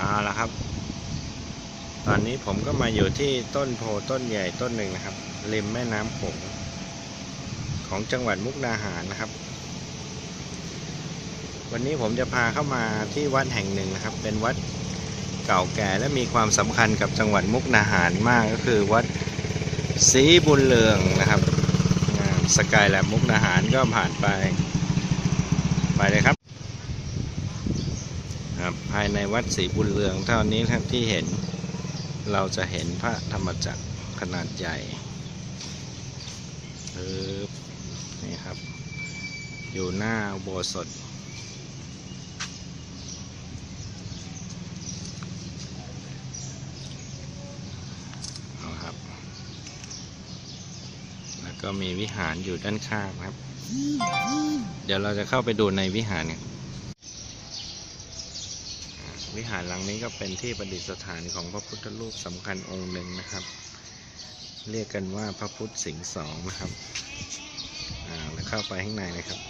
เอาละครับ ตอนนี้ผมก็มาอยู่ที่ต้นโพต้นใหญ่ต้นหนึ่งนะครับ ริมแม่น้ำโขงของจังหวัดมุกดาหารนะครับ วันนี้ผมจะพาเข้ามาที่วัดแห่งหนึ่งนะครับ เป็นวัดเก่าแก่และมีความสำคัญกับจังหวัดมุกดาหารมากก็คือวัดศรีบุญเรืองนะครับสกายแลบมุกดาหารก็ผ่านไปไปเลยครับ ครับ ภายในวัดศรีบุญเรืองเท่านี้ครับที่เห็นเราจะเห็นพระธรรมจักรขนาดใหญ่นี่ครับ อยู่หน้าโบสถเอาครับแล้วก็มีวิหารอยู่ด้านข้างครับ เดี๋ยวเราจะเข้าไปดูในวิหารเนี่ย วิหารหลังนี้ก็เป็นที่ประดิษฐานของพระพุทธรูปสำคัญองค์หนึ่งนะครับ เรียกกันว่าพระพุทธสิงห์สองนะครับอ่าแล้วเข้าไปข้างในนะครับ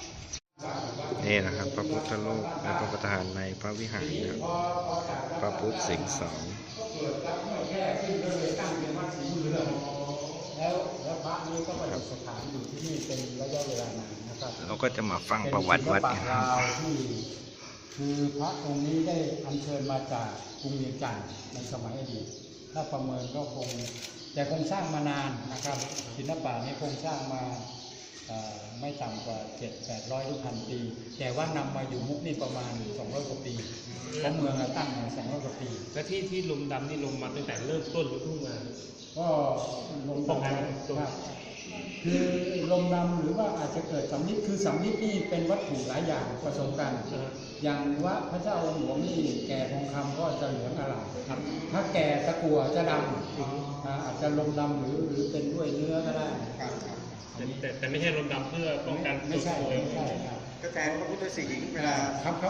นี่นะครับ พระพุทธรูปและพระประธานในพระวิหารนะครับพระพุทธสิงห์สองแล้วแล้วพระนี้ก็ประดิษฐานอยู่ที่นี่เป็นระยะเวลานานนะครับเราก็จะมาฟังประวัติวัดเป็นกันศิลคปะรับลาวที่ คือพระองค์นี้ได้อัญเชิญมาจากกรุงเวียงจันทร์ในสมัยอดีตถ้าประเมินก็คงแต่คงสร้างมานานนะครับศิลปะนี้คงสร้างมาเอ่อไม่ต่ำกว่าเจ็ดแปดร้อยหรือพันปี แต่ว่านำมาอยู่มุกนี่ประมาณสองร้อยกว่าปีเพราะเมืองอะตั้งมาสองร้อยกว่าปี และที่ที่ลมดำนี่ลงมาตั้งแต่เริ่มต้นหรือเพิ่งมาก็ลงป้องกันครับ คือลมดำหรือว่าอาจจะเกิดสำลิดคือสำลิดนี่เป็นวัตถุหลายอย่างผสมกันนะฮะอย่างว่าพระเจ้าองค์หลวงนี่แก่ทองคำก็จะเหลืองอร่ามถ้าแก่ตะกั่วจะดำอ่าอาจจะลมดำหรือหรือเป็นด้วยเนื้อก็ได้แต่แต่แต่ไม่ใช่ลมดำเพื่อป้องกันไม่ใช่ตัวเอไม่งใช่ครับก็แทนพระพุทธสิงห์เวลาครับครับ